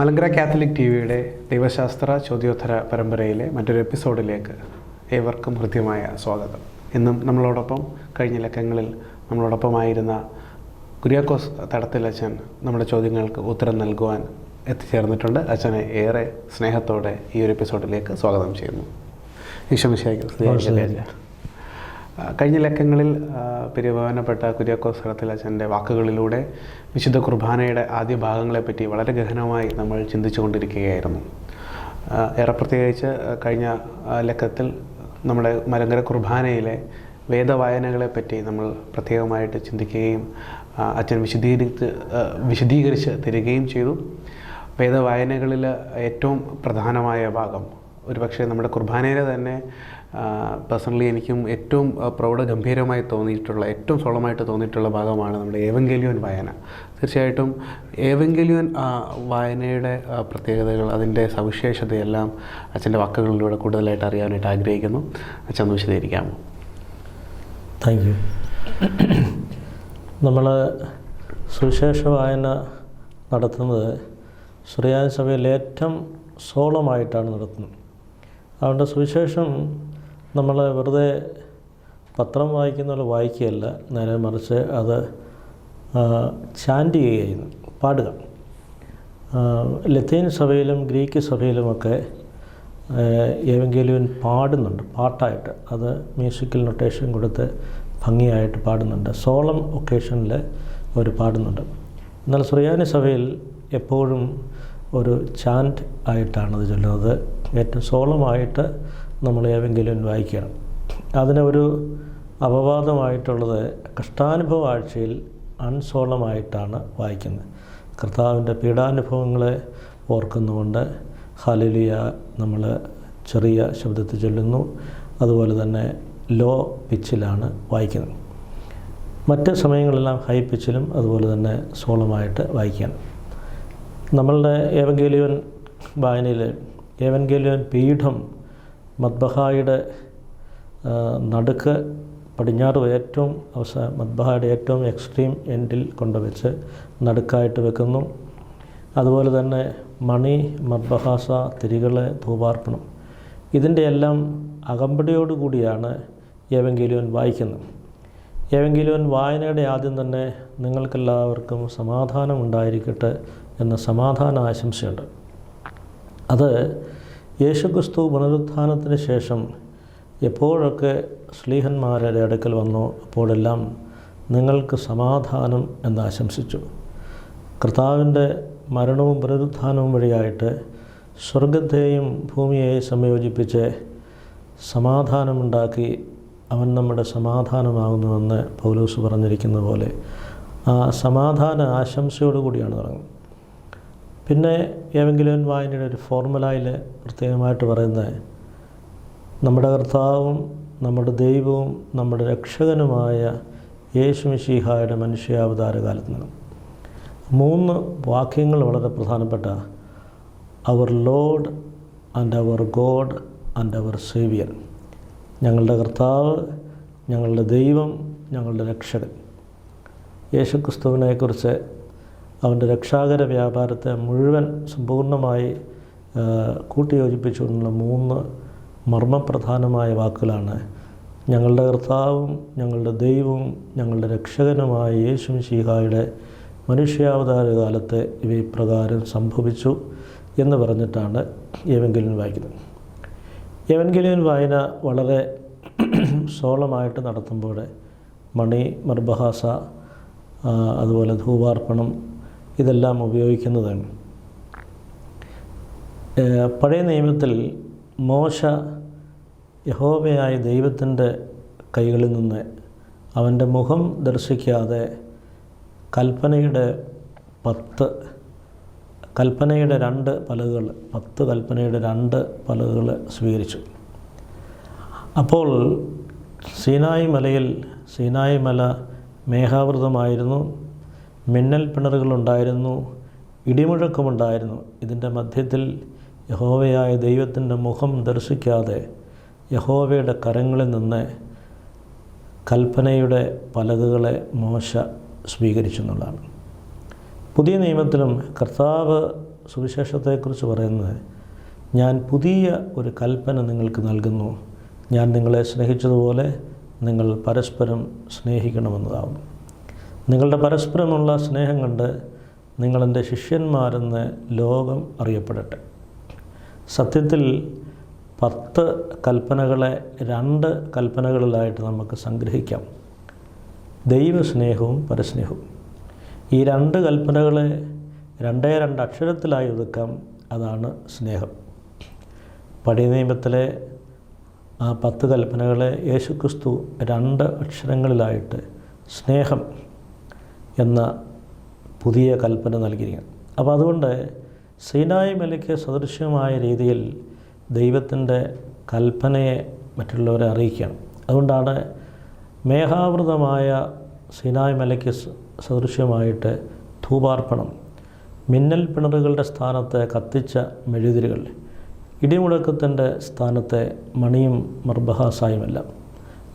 Malankara Catholic T വിയുടെ ദൈവശാസ്ത്ര ചോദ്യോത്തര പരമ്പരയിലെ മറ്റൊരു എപ്പിസോഡിലേക്ക് ഏവർക്കും ഹൃദ്യമായ സ്വാഗതം. ഇന്നും നമ്മളോടൊപ്പം കഴിഞ്ഞ ലക്കങ്ങളിൽ നമ്മളോടൊപ്പമായിരുന്ന കുര്യാക്കോസ് തടത്തിൽ അച്ഛൻ നമ്മുടെ ചോദ്യങ്ങൾക്ക് ഉത്തരം നൽകുവാൻ എത്തിച്ചേർന്നിട്ടുണ്ട്. അച്ഛനെ ഏറെ സ്നേഹത്തോടെ ഈ ഒരു എപ്പിസോഡിലേക്ക് സ്വാഗതം ചെയ്യുന്നു. ഈശ്വമിശായിക്കും കഴിഞ്ഞ ലക്കങ്ങളിൽ പരിഭവനപ്പെട്ട കുര്യാക്കോസ് തടത്തിൽ അച്ഛന്റെ വാക്കുകളിലൂടെ വിശുദ്ധ കുർബാനയുടെ ആദ്യ ഭാഗങ്ങളെപ്പറ്റി വളരെ ഗഹനമായി നമ്മൾ ചിന്തിച്ചുകൊണ്ടിരിക്കുകയായിരുന്നു. കൊണ്ടിരിക്കുകയായിരുന്നു ഏറെ പ്രത്യേകിച്ച് കഴിഞ്ഞ ലക്കത്തിൽ നമ്മുടെ മലങ്കര കുർബാനയിലെ വേദവായനകളെപ്പറ്റി നമ്മൾ പ്രത്യേകമായിട്ട് ചിന്തിക്കുകയും അച്ഛൻ വിശദീകരിച്ച് വിശദീകരിച്ച് തരികയും ചെയ്തു. വേദവായനകളിൽ ഏറ്റവും പ്രധാനമായ ഭാഗം ഒരുപക്ഷെ നമ്മുടെ കുർബാനയിലെ തന്നെ പേഴ്സണലി എനിക്കും ഏറ്റവും പ്രൗഢ ഗംഭീരമായി തോന്നിയിട്ടുള്ള ഏറ്റവും സോളമായിട്ട് തോന്നിയിട്ടുള്ള ഭാഗമാണ് നമ്മുടെ ഏവങ്കേലിയോൻ വായന. തീർച്ചയായിട്ടും ഏവങ്കേലിയോൻ വായനയുടെ പ്രത്യേകതകൾ അതിന്റെ സവിശേഷതയെല്ലാം അച്ഛന്റെ വാക്കുകളിലൂടെ കൂടുതലായിട്ട് അറിയാനായിട്ട് ആഗ്രഹിക്കുന്നു. അച്ഛൻ ഒന്ന് വിശദീകരിക്കാമോ? താങ്ക് യു നമ്മൾ സുവിശേഷ വായന നടത്തുന്നത് ശ്രീയാന സഭയിൽ ഏറ്റവും സോളമായിട്ടാണ് നടത്തുന്നത്. അതുകൊണ്ട് സുവിശേഷം നമ്മൾ വെറുതെ പത്രം വായിക്കുന്ന പോലെ വായിക്കുകയല്ല നേരെ മറിച്ച് അത് ചാന്റ് ചെയ്യുകയായിരുന്നു പാടുക. ലത്തീൻ സഭയിലും ഗ്രീക്ക് സഭയിലുമൊക്കെ ഏവെങ്കിലും പാടുന്നുണ്ട് പാട്ടായിട്ട്. അത് മ്യൂസിക്കൽ നൊട്ടേഷൻ കൊടുത്ത് ഭംഗിയായിട്ട് പാടുന്നുണ്ട്. സോളം ഒക്കേഷനിൽ അവർ പാടുന്നുണ്ട്. എന്നാൽ സുറിയാനി സഭയിൽ എപ്പോഴും ഒരു ചാന്റ് ആയിട്ടാണ് അത് ചൊല്ലുന്നത്. ഏറ്റവും സോളമായിട്ട് നമ്മൾ ഏതെങ്കിലും വായിക്കണം അതിനൊരു അപവാദമായിട്ടുള്ളത് കഷ്ടാനുഭവ ആഴ്ചയിൽ അൺസോളമായിട്ടാണ് വായിക്കുന്നത്. കർത്താവിന്റെ പീഡാനുഭവങ്ങളെ ഓർക്കുന്നുകൊണ്ട് ഹലിലിയ നമ്മൾ ചെറിയ ശബ്ദത്തിൽ ചൊല്ലുന്നു. അതുപോലെ തന്നെ ലോ പിച്ചിലാണ് വായിക്കുന്നത്. മറ്റ് സമയങ്ങളെല്ലാം ഹൈ പിച്ചിലും അതുപോലെ തന്നെ സോളമായിട്ട് വായിക്കണം നമ്മളുടെ ഏവങ്കേലിയൻ വായനയിൽ ഏവങ്കേലിയൻ പീഠം മദ്ബഹായുടെ നടുക്ക് പടിഞ്ഞാറ് ഏറ്റവും അവസാന മദ്ബഹായുടെ ഏറ്റവും എക്സ്ട്രീം എൻഡിൽ കൊണ്ടുവച്ച് നടുക്കായിട്ട് വെക്കുന്നു. അതുപോലെ തന്നെ മണി മദ്ബഹാസ തിരികളെ ധൂപാർപ്പണം ഇതിന്റെ എല്ലാം അകമ്പടിയോടുകൂടിയാണ് ഏവെങ്കിലുവൻ വായിക്കുന്നത്. ഏവെങ്കിലുവൻ വായനയുടെ ആദ്യം തന്നെ നിങ്ങൾക്കെല്ലാവർക്കും സമാധാനം ഉണ്ടായിരിക്കട്ടെ എന്ന സമാധാന ആശംസയുണ്ട്. അത് യേശുക്രിസ്തു പുനരുത്ഥാനത്തിന് ശേഷം എപ്പോഴൊക്കെ ശ്ലീഹന്മാരുടെ അടുക്കൽ വന്നോ അപ്പോഴെല്ലാം നിങ്ങൾക്ക് സമാധാനം എന്ന് ആശംസിച്ചു. കർത്താവിന്റെ മരണവും പുനരുത്ഥാനവും വഴിയായിട്ട് സ്വർഗത്തെയും ഭൂമിയെയും സംയോജിപ്പിച്ച് സമാധാനമുണ്ടാക്കി അവൻ നമ്മുടെ സമാധാനമാകുന്നുവെന്ന് പൗലോസ് പറഞ്ഞിരിക്കുന്ന പോലെ ആ സമാധാന ആശംസയോടുകൂടിയാണ് തുടങ്ങുന്നത്. പിന്നെ ഏവെങ്കിലും വായനയുടെ ഒരു ഫോർമുലയിൽ പ്രത്യേകമായിട്ട് പറയുന്നത് നമ്മുടെ കർത്താവും നമ്മുടെ ദൈവവും നമ്മുടെ രക്ഷകനുമായ യേശു മിശിഹായുടെ മനുഷ്യാവതാര കാലത്ത് നിന്നും മൂന്ന് വാക്യങ്ങൾ വളരെ പ്രധാനപ്പെട്ട our lord and our God and our saviour ഞങ്ങളുടെ കർത്താവ് ഞങ്ങളുടെ ദൈവം ഞങ്ങളുടെ രക്ഷകൻ. യേശുക്രിസ്തുവിനെക്കുറിച്ച് അവന്റെ രക്ഷാകര വ്യാപാരത്തെ മുഴുവൻ സമ്പൂർണമായി കൂട്ടിയോജിപ്പിച്ചുകൊണ്ടുള്ള മൂന്ന് മർമ്മപ്രധാനമായ വാക്കുകളാണ്. ഞങ്ങളുടെ കർത്താവും ഞങ്ങളുടെ ദൈവവും ഞങ്ങളുടെ രക്ഷകനുമായ യേശു ശീഹായുടെ മനുഷ്യാവതാര കാലത്ത് ഇവ ഇപ്രകാരം സംഭവിച്ചു എന്ന് പറഞ്ഞിട്ടാണ് ഏവെങ്കിലും വായിക്കുന്നത്. ഏവൻഗലിയൻ വായന വളരെ സോളമായിട്ട് നടത്തുമ്പോൾ മണി മർബഹാസ അതുപോലെ ധൂപാർപ്പണം ഇതെല്ലാം ഉപയോഗിക്കുന്നതാണ്. പഴയ നിയമത്തിൽ മോശ യഹോവയായ ദൈവത്തിന്റെ കൈകളിൽ നിന്ന് അവന്റെ മുഖം ദർശിക്കാതെ കൽപ്പനയുടെ പത്ത് കൽപ്പനയുടെ രണ്ട് പലകുകൾ പത്ത് കൽപ്പനയുടെ രണ്ട് പലകുകൾ സ്വീകരിച്ചു. അപ്പോൾ സീനായി മലയിൽ സീനായി മല മേഘാവൃതമായിരുന്നു. മിന്നൽ പിണറുകളുണ്ടായിരുന്നു ഇടിമുഴക്കമുണ്ടായിരുന്നു. ഇതിന്റെ മധ്യത്തിൽ യഹോവയായ ദൈവത്തിന്റെ മുഖം ദർശിക്കാതെ യഹോവയുടെ കരങ്ങളിൽ നിന്ന് കൽപ്പനയുടെ പലകുകളെ മോശ സ്വീകരിച്ചു എന്നുള്ളതാണ്. പുതിയ നിയമത്തിലും കർത്താവ് സുവിശേഷത്തെക്കുറിച്ച് പറയുന്നത് ഞാൻ പുതിയ ഒരു കൽപ്പന നിങ്ങൾക്ക് നൽകുന്നു. ഞാൻ നിങ്ങളെ സ്നേഹിച്ചതുപോലെ നിങ്ങൾ പരസ്പരം സ്നേഹിക്കണമെന്നതാവുന്നു. നിങ്ങളുടെ പരസ്പരമുള്ള സ്നേഹം കണ്ട് നിങ്ങളെന്റെ ശിഷ്യന്മാരെന്ന് ലോകം അറിയപ്പെടട്ടെ. സത്യത്തിൽ പത്ത് കൽപ്പനകളെ രണ്ട് കൽപ്പനകളിലായിട്ട് നമുക്ക് സംഗ്രഹിക്കാം. ദൈവസ്നേഹവും പരസ്നേഹവും. ഈ രണ്ട് കൽപ്പനകളെ രണ്ടേ രണ്ട് അക്ഷരത്തിലായി ഒതുക്കാം അതാണ് സ്നേഹം. പഴയ നിയമത്തിലെ ആ പത്ത് കൽപ്പനകളെ യേശുക്രിസ്തു രണ്ട് അക്ഷരങ്ങളിലായിട്ട് സ്നേഹം എന്ന പുതിയ കൽപ്പന നൽകിയിരിക്കുന്നു. അപ്പോൾ അതുകൊണ്ട് സീനായി മലയ്ക്ക് സദൃശ്യമായ രീതിയിൽ ദൈവത്തിന്റെ കൽപ്പനയെ മറ്റുള്ളവരെ അറിയിക്കുകയാണ്. അതുകൊണ്ടാണ് മേഘാവൃതമായ സീനായ് മലയ്ക്ക് സദൃശ്യമായിട്ട് ധൂപാർപ്പണം മിന്നൽ പിണറുകളുടെ സ്ഥാനത്ത് കത്തിച്ച മെഴുതിരികൾ ഇടിമുഴക്കത്തിന്റെ സ്ഥാനത്തെ മണിയും മർബഹാസായുമെല്ലാം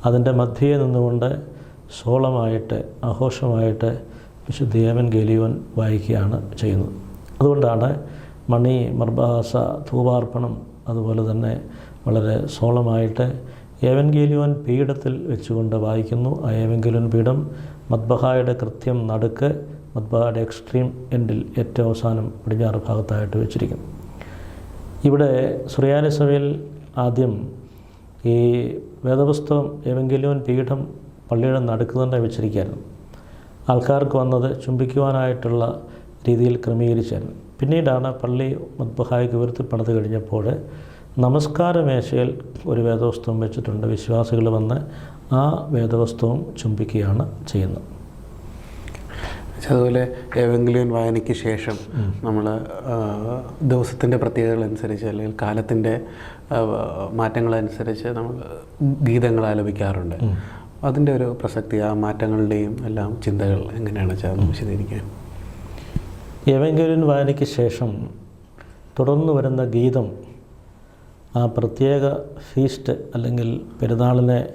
അതിന്റെ മധ്യയെ നിന്നുകൊണ്ട് സോളമായിട്ട് ആഘോഷമായിട്ട് വിശുദ്ധ ഏവൻ ഗേലിയോൻ വായിക്കുകയാണ് ചെയ്യുന്നത്. അതുകൊണ്ടാണ് മണി മർബാസ ധൂപാർപ്പണം അതുപോലെ തന്നെ വളരെ സോളമായിട്ട് ഏവൻഗേലിയോൻ പീഠത്തിൽ വെച്ചുകൊണ്ട് വായിക്കുന്നു. ആ ഏവൻഗേലിയോൻ പീഠം മദ്ബഹായുടെ കൃത്യം നടുക്ക് മദ്ബഹായുടെ എക്സ്ട്രീം എൻഡിൽ ഏറ്റവും അവസാനം പടിഞ്ഞാറ് ഭാഗത്തായിട്ട് വെച്ചിരിക്കുന്നു. ഇവിടെ സുറിയാനി സഭയിൽ ആദ്യം ഈ വേദപുസ്തകം ഏവൻഗേലിയോൻ പീഠം പള്ളിയുടെ നടുക്ക് തന്നെ വെച്ചിരിക്കുകയായിരുന്നു. ആൾക്കാർക്ക് വന്നത് ചുംബിക്കുവാനായിട്ടുള്ള രീതിയിൽ ക്രമീകരിച്ചായിരുന്നു. പിന്നീടാണ് പള്ളി മദ്ബഹായിക്ക് ഉയർത്തി പണിത് കഴിഞ്ഞപ്പോൾ നമസ്കാര മേശയിൽ ഒരു വേദവസ്തുവും വെച്ചിട്ടുണ്ട്. വിശ്വാസികൾ വന്ന് ആ വേദവസ്തുവും ചുംബിക്കുകയാണ് ചെയ്യുന്നത്. അതുപോലെ ഏവെങ്കിലും വായനയ്ക്ക് ശേഷം നമ്മൾ ദിവസത്തിന്റെ പ്രത്യേകതകൾ അനുസരിച്ച് അല്ലെങ്കിൽ കാലത്തിന്റെ മാറ്റങ്ങളനുസരിച്ച് നമ്മൾ ഗീതങ്ങൾ ആലപിക്കാറുണ്ട്. അതിന്റെ ഒരു പ്രസക്തി ആ മാറ്റങ്ങളുടെയും എല്ലാം ചിന്തകൾ എങ്ങനെയാണ് ചേർന്ന് വിശദീകരിക്കാൻ? എവെങ്കലിൻ വായനയ്ക്ക് ശേഷം തുടർന്ന് വരുന്ന ഗീതം ആ പ്രത്യേക ഫീസ്റ്റ് അല്ലെങ്കിൽ പെരുന്നാളിനെ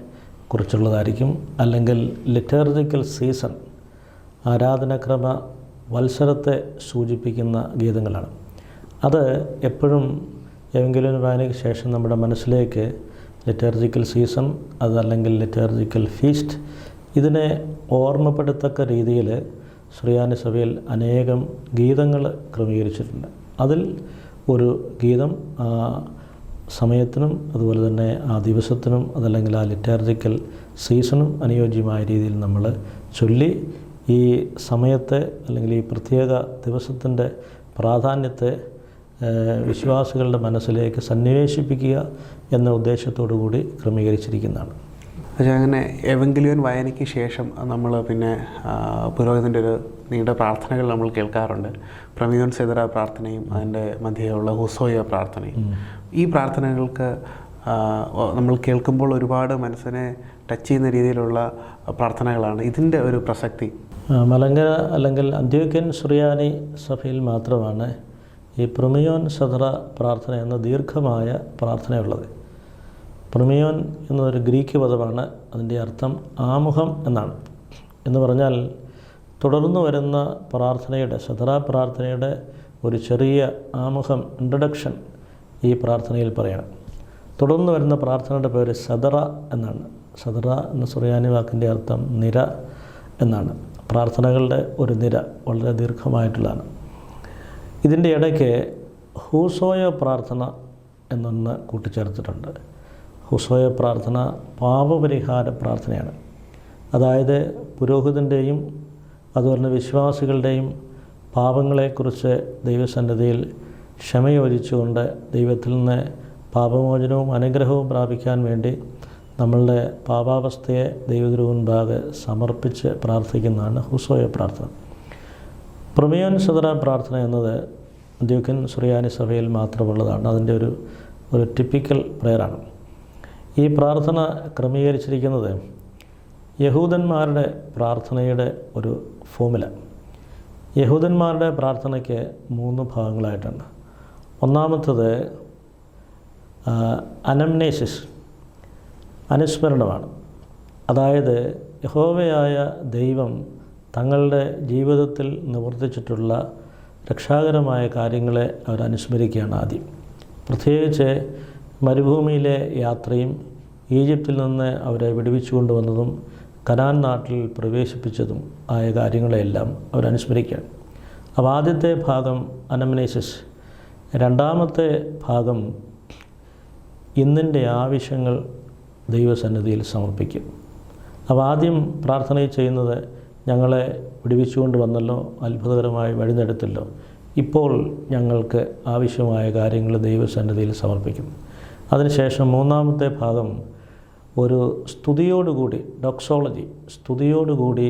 കുറിച്ചുള്ളതായിരിക്കും. അല്ലെങ്കിൽ ലിറ്റർജിക്കൽ സീസൺ ആരാധനക്രമ വത്സരത്തെ സൂചിപ്പിക്കുന്ന ഗീതങ്ങളാണ്. അത് എപ്പോഴും എവെങ്കിലും വായനയ്ക്ക് ശേഷം നമ്മുടെ മനസ്സിലേക്ക് ലിറ്റർജിക്കൽ സീസൺ അതല്ലെങ്കിൽ ലിറ്റർജിക്കൽ ഫീസ്റ്റ് ഇതിനെ ഓർമ്മപ്പെടുത്തക്ക രീതിയിൽ ശ്രീയാനി സഭയിൽ അനേകം ഗീതങ്ങൾ ക്രമീകരിച്ചിട്ടുണ്ട്. അതിൽ ഒരു ഗീതം സമയത്തിനും അതുപോലെ തന്നെ ആ ദിവസത്തിനും അതല്ലെങ്കിൽ ആ ലിറ്റാർജിക്കൽ സീസണും അനുയോജ്യമായ രീതിയിൽ നമ്മൾ ചൊല്ലി ഈ സമയത്തെ അല്ലെങ്കിൽ ഈ പ്രത്യേക ദിവസത്തിന്റെ പ്രാധാന്യത്തെ വിശ്വാസികളുടെ മനസ്സിലേക്ക് സന്നിവേശിപ്പിക്കുക എന്ന ഉദ്ദേശത്തോടു കൂടി ക്രമീകരിച്ചിരിക്കുന്നതാണ്. പക്ഷേ അങ്ങനെ എവെങ്കിലും വായനയ്ക്ക് ശേഷം നമ്മൾ പിന്നെ പുരോഹിതന്റെ ഒരു നീണ്ട പ്രാർത്ഥനകൾ നമ്മൾ കേൾക്കാറുണ്ട്. പ്രമീതൻ സെതറ പ്രാർത്ഥനയും അതിന്റെ മധ്യയുള്ള ഹുസോയ പ്രാർത്ഥനയും. ഈ പ്രാർത്ഥനകൾക്ക് നമ്മൾ കേൾക്കുമ്പോൾ ഒരുപാട് മനസ്സിനെ ടച്ച് ചെയ്യുന്ന രീതിയിലുള്ള പ്രാർത്ഥനകളാണ് ഇതിന്റെ ഒരു പ്രസക്തി. മലങ്കര അല്ലെങ്കിൽ അന്ത്യോക്യൻ സുറിയാനി സഭയിൽ മാത്രമാണ് ഈ പ്രമിയോൻ സദറ പ്രാർത്ഥന എന്ന ദീർഘമായ പ്രാർത്ഥനയുള്ളത്. പ്രമിയോൻ എന്നൊരു ഗ്രീക്ക് പദമാണ് അതിന്റെ അർത്ഥം ആമുഖം എന്നാണ്. എന്ന് പറഞ്ഞാൽ തുടർന്നു വരുന്ന പ്രാർത്ഥനയുടെ സദറ പ്രാർത്ഥനയുടെ ഒരു ചെറിയ ആമുഖം ഇൻട്രഡക്ഷൻ ഈ പ്രാർത്ഥനയിൽ പറയണം. തുടർന്ന് വരുന്ന പ്രാർത്ഥനയുടെ പേര് സദറ എന്നാണ്. സദറ എന്ന സുറിയാനി വാക്കിന്റെ അർത്ഥം നിര എന്നാണ്. പ്രാർത്ഥനകളുടെ ഒരു നിര വളരെ ദീർഘമായിട്ടുള്ളതാണ്. ഇതിന്റെ ഇടയ്ക്ക് ഹൂസോയ പ്രാർത്ഥന എന്നൊന്ന് കൂട്ടിച്ചേർത്തിട്ടുണ്ട്. ഹുസോയ പ്രാർത്ഥന പാപപരിഹാര പ്രാർത്ഥനയാണ്. അതായത് പുരോഹിതന്റെയും അതുപോലെ വിശ്വാസികളുടെയും പാപങ്ങളെക്കുറിച്ച് ദൈവസന്നിധിയിൽ ക്ഷമയോജിച്ചുകൊണ്ട് ദൈവത്തിൽ നിന്ന് പാപമോചനവും അനുഗ്രഹവും പ്രാപിക്കാൻ വേണ്ടി നമ്മളുടെ പാപാവസ്ഥയെ ദൈവത്തിനു മുൻപാകെ സമർപ്പിച്ച് പ്രാർത്ഥിക്കുന്നതാണ് ഹുസോയ പ്രാർത്ഥന. പ്രമേയൻ സദറ പ്രാർത്ഥന എന്നത് ദ്യൂക്കൻ സുറിയാനി സഭയിൽ മാത്രമുള്ളതാണ്. അതിന്റെ ഒരു ഒരു ടിപ്പിക്കൽ പ്രെയറാണ് ഈ പ്രാർത്ഥന ക്രമീകരിച്ചിരിക്കുന്നത് യഹൂദന്മാരുടെ പ്രാർത്ഥനയുടെ ഒരു ഫോമുല യഹൂദന്മാരുടെ പ്രാർത്ഥനയ്ക്ക് മൂന്ന് ഭാഗങ്ങളായിട്ടുണ്ട്. ഒന്നാമത്തത് അനംനേസിസ് അനുസ്മരണമാണ്. അതായത് യഹോവയായ ദൈവം തങ്ങളുടെ ജീവിതത്തിൽ നിവർത്തിച്ചിട്ടുള്ള രക്ഷാകരമായ കാര്യങ്ങളെ അവർ അനുസ്മരിക്കുകയാണ് ആദ്യം. പ്രത്യേകിച്ച് മരുഭൂമിയിലെ യാത്രയും ഈജിപ്തിൽ നിന്ന് അവരെ വിടുവിച്ചു കൊണ്ടുവന്നതും കനാൻ നാട്ടിൽ പ്രവേശിപ്പിച്ചതും ആയ കാര്യങ്ങളെല്ലാം അവരനുസ്മരിക്കുകയാണ് അപ്പോൾ ആദ്യത്തെ ഭാഗം അനമനേസിസ്. രണ്ടാമത്തെ ഭാഗം ഇന്നിന്റെ ആവശ്യങ്ങൾ ദൈവസന്നിധിയിൽ സമർപ്പിക്കും. അപ്പോൾ ആദ്യം പ്രാർത്ഥനയിൽ ചെയ്യുന്നത് ഞങ്ങളെ വിടുവിച്ചുകൊണ്ട് വന്നല്ലോ അത്ഭുതകരമായി വഴിനെടുത്തല്ലോ. ഇപ്പോൾ ഞങ്ങൾക്ക് ആവശ്യമായ കാര്യങ്ങൾ ദൈവസന്നിധിയിൽ സമർപ്പിക്കും. അതിനുശേഷം മൂന്നാമത്തെ ഭാഗം ഒരു സ്തുതിയോടുകൂടി ഡോക്സോളജി സ്തുതിയോടുകൂടി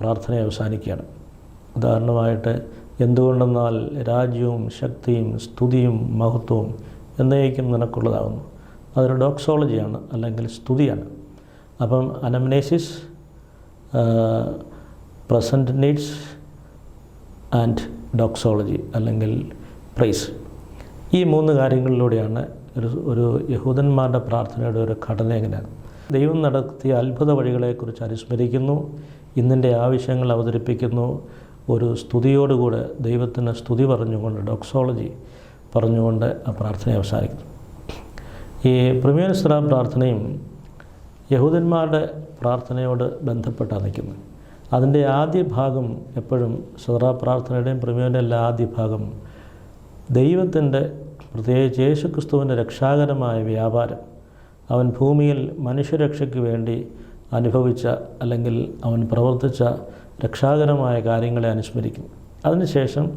പ്രാർത്ഥന അവസാനിക്കുകയാണ്. ഉദാഹരണമായിട്ട് എന്തുകൊണ്ടെന്നാൽ രാജ്യവും ശക്തിയും സ്തുതിയും മഹത്വവും എന്നേക്കും നിനക്കുള്ളതാകുന്നു അതൊരു ഡോക്സോളജിയാണ് അല്ലെങ്കിൽ സ്തുതിയാണ്. അപ്പം anamnesis present needs and doxology അല്ലെങ്കിൽ പ്രൈസ് ഈ മൂന്ന് കാര്യങ്ങളിലൂടെയാണ് ഒരു ഒരു യഹൂദന്മാരുടെ പ്രാർത്ഥനയുടെ ഒരു ഘടന എങ്ങനെയാണ് ദൈവം നടത്തിയ അത്ഭുത വഴികളെക്കുറിച്ച് അനുസ്മരിക്കുന്നു ഇന്നിന്റെ ആവശ്യങ്ങൾ അവതരിപ്പിക്കുന്നു ഒരു സ്തുതിയോടുകൂടെ ദൈവത്തിന് സ്തുതി പറഞ്ഞുകൊണ്ട് ഡോക്സോളജി പറഞ്ഞുകൊണ്ട് ആ പ്രാർത്ഥന അവസാനിക്കുന്നു. ഈ പ്രമേയസ്ത്ര പ്രാർത്ഥനയും യഹൂദന്മാരുടെ പ്രാർത്ഥനയോട് ബന്ധപ്പെട്ടാണ് നിൽക്കുന്നത്. അതിന്റെ ആദ്യ ഭാഗം എപ്പോഴും സദറ പ്രാർത്ഥനയുടെയും പ്രമേയന്റെ എല്ലാ ആദ്യ ഭാഗം ദൈവത്തിന്റെ പ്രത്യേകിച്ച് യേശുക്രിസ്തുവിന്റെ രക്ഷാകരമായ വ്യാപാരം. അവൻ ഭൂമിയിൽ മനുഷ്യരക്ഷയ്ക്ക് വേണ്ടി അനുഭവിച്ച അല്ലെങ്കിൽ അവൻ പ്രവർത്തിച്ച രക്ഷാകരമായ കാര്യങ്ങളെ അനുസ്മരിക്കും. അതിനുശേഷം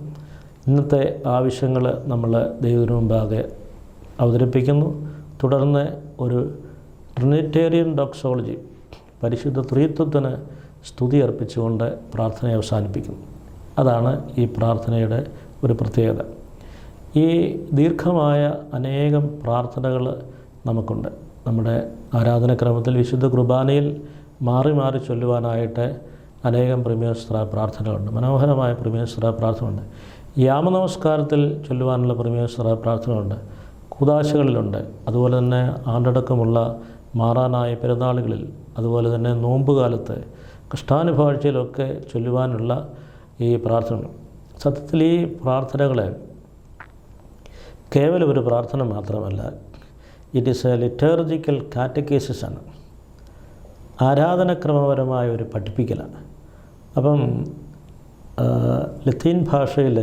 ഇന്നത്തെ ആവശ്യങ്ങൾ നമ്മൾ ദൈവത്തിനു മുമ്പാകെ അവതരിപ്പിക്കുന്നു. തുടർന്ന് ഒരു ട്രിനിറ്റേറിയൻ ഡോക്സോളജി പരിശുദ്ധ ത്രിത്വത്തിന് സ്തുതി അർപ്പിച്ചുകൊണ്ട് പ്രാർത്ഥന അവസാനിപ്പിക്കുന്നു. അതാണ് ഈ പ്രാർത്ഥനയുടെ ഒരു പ്രത്യേകത. ഈ ദീർഘമായ അനേകം പ്രാർത്ഥനകൾ നമുക്കുണ്ട്. നമ്മുടെ ആരാധനക്രമത്തിൽ വിശുദ്ധ കുർബാനയിൽ മാറി മാറി ചൊല്ലുവാനായിട്ട് അനേകം പ്രമേയസ്ത്ര പ്രാർത്ഥനകളുണ്ട്. മനോഹരമായ പ്രമേയസ്ത്ര പ്രാർത്ഥനയുണ്ട് യാമനമസ്കാരത്തിൽ ചൊല്ലുവാനുള്ള പ്രമേയസ്ത്ര പ്രാർത്ഥനയുണ്ട് കൂതാശകളിലുണ്ട്. അതുപോലെ തന്നെ ആണ്ടടക്കമുള്ള മാറാനായ പെരുന്നാളുകളിൽ അതുപോലെ തന്നെ നോമ്പുകാലത്ത് കഷ്ടാനുഭാഴ്ചയിലൊക്കെ ചൊല്ലുവാനുള്ള ഈ പ്രാർത്ഥനകൾ. സത്യത്തിൽ ഈ പ്രാർത്ഥനകളെ കേവലം ഒരു പ്രാർത്ഥന മാത്രമല്ല it is a liturgical catechesis ആണ്. ആരാധനക്രമപരമായ ഒരു പഠിപ്പിക്കലാണ്. അപ്പം ലത്തീൻ ഭാഷയിൽ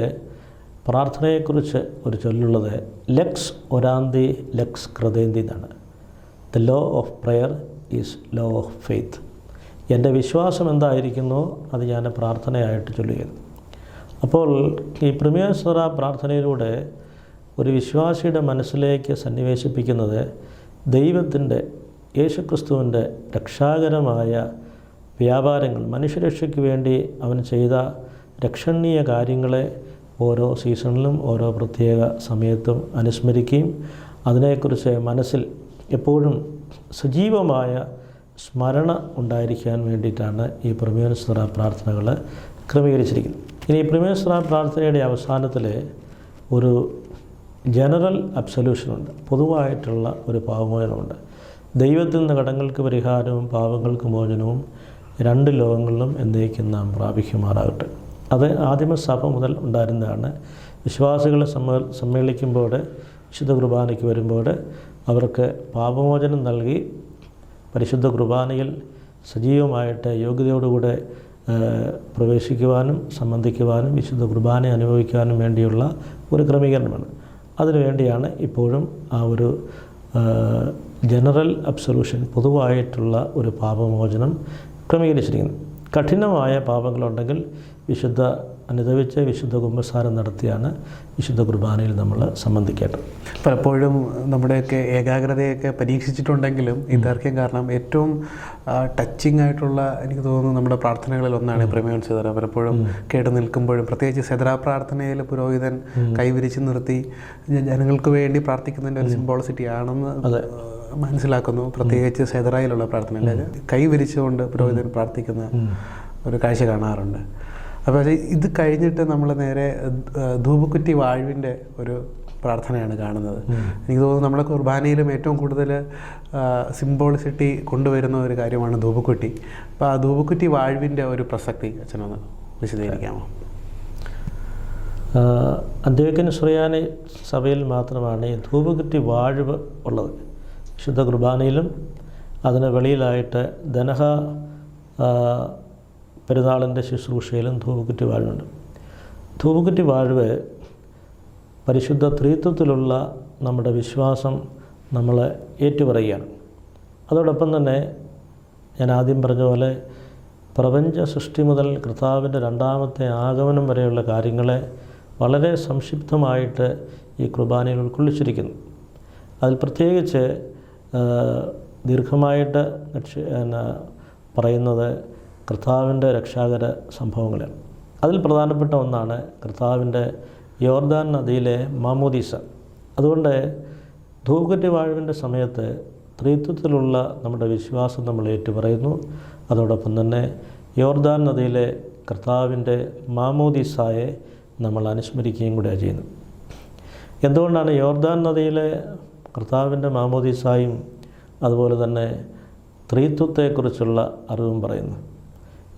പ്രാർത്ഥനയെക്കുറിച്ച് ഒരു ചൊല്ലുള്ളത് ലെക്സ് ഒരാന്തി ലെക്സ് കൃതേന്തി എന്നാണ്. The law of prayer is law of faith എന്റെ വിശ്വാസം എന്തായിരിക്കുന്നു അത് ഞാൻ പ്രാർത്ഥനയായിട്ട് ചൊല്ലുകയാണ്. അപ്പോൾ ഈ പ്രമേശ്വര പ്രാർത്ഥനയിലൂടെ ഒരു വിശ്വാസിയുടെ മനസ്സിലേക്ക് സന്നിവേശിപ്പിക്കുന്നത് ദൈവത്തിന്റെ യേശുക്രിസ്തുവിന്റെ രക്ഷാകരമായ വ്യാപാരങ്ങൾ മനുഷ്യരക്ഷയ്ക്ക് വേണ്ടി അവൻ ചെയ്ത രക്ഷണീയ കാര്യങ്ങളെ ഓരോ സീസണിലും ഓരോ പ്രത്യേക സമയത്തും അനുസ്മരിക്കുകയും അതിനെക്കുറിച്ച് മനസ്സിൽ എപ്പോഴും സജീവമായ സ്മരണ ഉണ്ടായിരിക്കാൻ വേണ്ടിയിട്ടാണ് ഈ പ്രമേയസ്വര പ്രാർത്ഥനകൾ ക്രമീകരിച്ചിരിക്കുന്നത്. ഇനി ഈ പ്രമേയസ്വര പ്രാർത്ഥനയുടെ അവസാനത്തിൽ ഒരു ജനറൽ അബ്സല്യൂഷനുണ്ട് പൊതുവായിട്ടുള്ള ഒരു പാവമോചനമുണ്ട്. ദൈവത്തിൽ നിന്ന് കടങ്ങൾക്ക് പരിഹാരവും പാവങ്ങൾക്ക് മോചനവും രണ്ട് ലോകങ്ങളിലും എന്നേക്കും നാം പ്രാപിക്കുമാറാകട്ടെ. അത് ആദിമസഭ മുതൽ ഉണ്ടായിരുന്നതാണ്. വിശ്വാസികളെ സമ്മേ സമ്മേളിക്കുമ്പോൾ വിശുദ്ധ കുർബാനയ്ക്ക് വരുമ്പോൾ അവർക്ക് പാപമോചനം നൽകി പരിശുദ്ധ കുർബാനയിൽ സജീവമായിട്ട് യോഗ്യതയോടുകൂടെ പ്രവേശിക്കുവാനും സംബന്ധിക്കുവാനും വിശുദ്ധ കുർബാന അനുഭവിക്കുവാനും വേണ്ടിയുള്ള ഒരു ക്രമീകരണമാണ്. അതിനുവേണ്ടിയാണ് ഇപ്പോഴും ആ ഒരു ജനറൽ അബ്സൊല്യൂഷൻ പൊതുവായിട്ടുള്ള ഒരു പാപമോചനം ക്രമീകരിച്ചിരിക്കുന്നത്. കഠിനമായ പാപങ്ങളുണ്ടെങ്കിൽ വിശുദ്ധ അനുദവിച്ച് വിശുദ്ധ കുംഭസാരം നടത്തിയാണ് വിശുദ്ധ കുർബാനയിൽ നമ്മൾ സംബന്ധിക്കേണ്ടത്. പലപ്പോഴും നമ്മുടെയൊക്കെ ഏകാഗ്രതയൊക്കെ പരീക്ഷിച്ചിട്ടുണ്ടെങ്കിലും ഈ ദൈർഘ്യം കാരണം ഏറ്റവും ടച്ചിങ് ആയിട്ടുള്ള എനിക്ക് തോന്നുന്നു നമ്മുടെ പ്രാർത്ഥനകളിൽ ഒന്നാണ് പ്രമേയം ചെയ്തത് പലപ്പോഴും കേട്ട് നിൽക്കുമ്പോഴും പ്രത്യേകിച്ച് സെതരാ പ്രാർത്ഥനയിൽ പുരോഹിതൻ കൈവിരിച്ച് നിർത്തി ജനങ്ങൾക്ക് വേണ്ടി പ്രാർത്ഥിക്കുന്നതിന്റെ ഒരു സിംബോളിസിറ്റി ആണെന്ന് മനസ്സിലാക്കുന്നു. പ്രത്യേകിച്ച് സെതറായിലുള്ള പ്രാർത്ഥന കൈ വിരിച്ചുകൊണ്ട് പുരോഹിതൻ പ്രാർത്ഥിക്കുന്ന ഒരു കാഴ്ച കാണാറുണ്ട്. അപ്പോൾ ഇത് കഴിഞ്ഞിട്ട് നമ്മൾ നേരെ ധൂപക്കുറ്റി വാഴുവിന്റെ ഒരു പ്രാർത്ഥനയാണ് കാണുന്നത്. എനിക്ക് തോന്നുന്നു നമ്മളെ കുർബാനയിലും ഏറ്റവും കൂടുതൽ സിംബോളിസിറ്റി കൊണ്ടുവരുന്ന ഒരു കാര്യമാണ് ധൂപക്കുറ്റി. അപ്പോൾ ആ ധൂപക്കുറ്റി വാഴുവിന്റെ ഒരു പ്രസക്തി അച്ഛനൊന്ന് വിശദീകരിക്കാമോ? അന്ത്യോക്യൻ ശ്രീയാനി സഭയിൽ മാത്രമാണ് ഈ ധൂപകുറ്റി വാഴവ് ഉള്ളത്. ശുദ്ധ കുർബാനയിലും അതിന് വെളിയിലായിട്ട് ദനഹ ആ, പെരുന്നാളിന്റെ ശുശ്രൂഷയിലും ധൂപക്കുറ്റി വാഴുണ്ട് ധൂപക്കുറ്റി വാഴവ് പരിശുദ്ധ ത്രീത്വത്തിലുള്ള നമ്മുടെ വിശ്വാസം നമ്മൾ ഏറ്റുപറയുകയാണ്. അതോടൊപ്പം തന്നെ ഞാൻ ആദ്യം പറഞ്ഞ പോലെ പ്രപഞ്ച സൃഷ്ടി മുതൽ കർത്താവിന്റെ രണ്ടാമത്തെ ആഗമനം വരെയുള്ള കാര്യങ്ങളെ വളരെ സംക്ഷിപ്തമായിട്ട് ഈ കുർബാനയിൽ ഉൾക്കൊള്ളിച്ചിരിക്കുന്നു. അതിൽ പ്രത്യേകിച്ച് ദീർഘമായിട്ട് പറയുന്നത് കർത്താവിന്റെ രക്ഷാകര സംഭവങ്ങളാണ് അതിൽ പ്രധാനപ്പെട്ട ഒന്നാണ് കർത്താവിന്റെ യോർദാൻ നദിയിലെ മാമോദീസ. അതുകൊണ്ട് ധൂപകറ്റി വാഴവിന്റെ സമയത്ത് ത്രിത്വത്തിലുള്ള നമ്മുടെ വിശ്വാസം നമ്മൾ ഏറ്റുപറയുന്നു. അതോടൊപ്പം തന്നെ യോർദാൻ നദിയിലെ കർത്താവിന്റെ മാമോദീസായെ നമ്മൾ അനുസ്മരിക്കുകയും കൂടെ ചെയ്യുന്നത് എന്തുകൊണ്ടാണ് യോർദാൻ നദിയിലെ കർത്താവിന്റെ മാമോദീസായും അതുപോലെ തന്നെ ത്രിത്വത്തെക്കുറിച്ചുള്ള അറിവും പറയുന്നു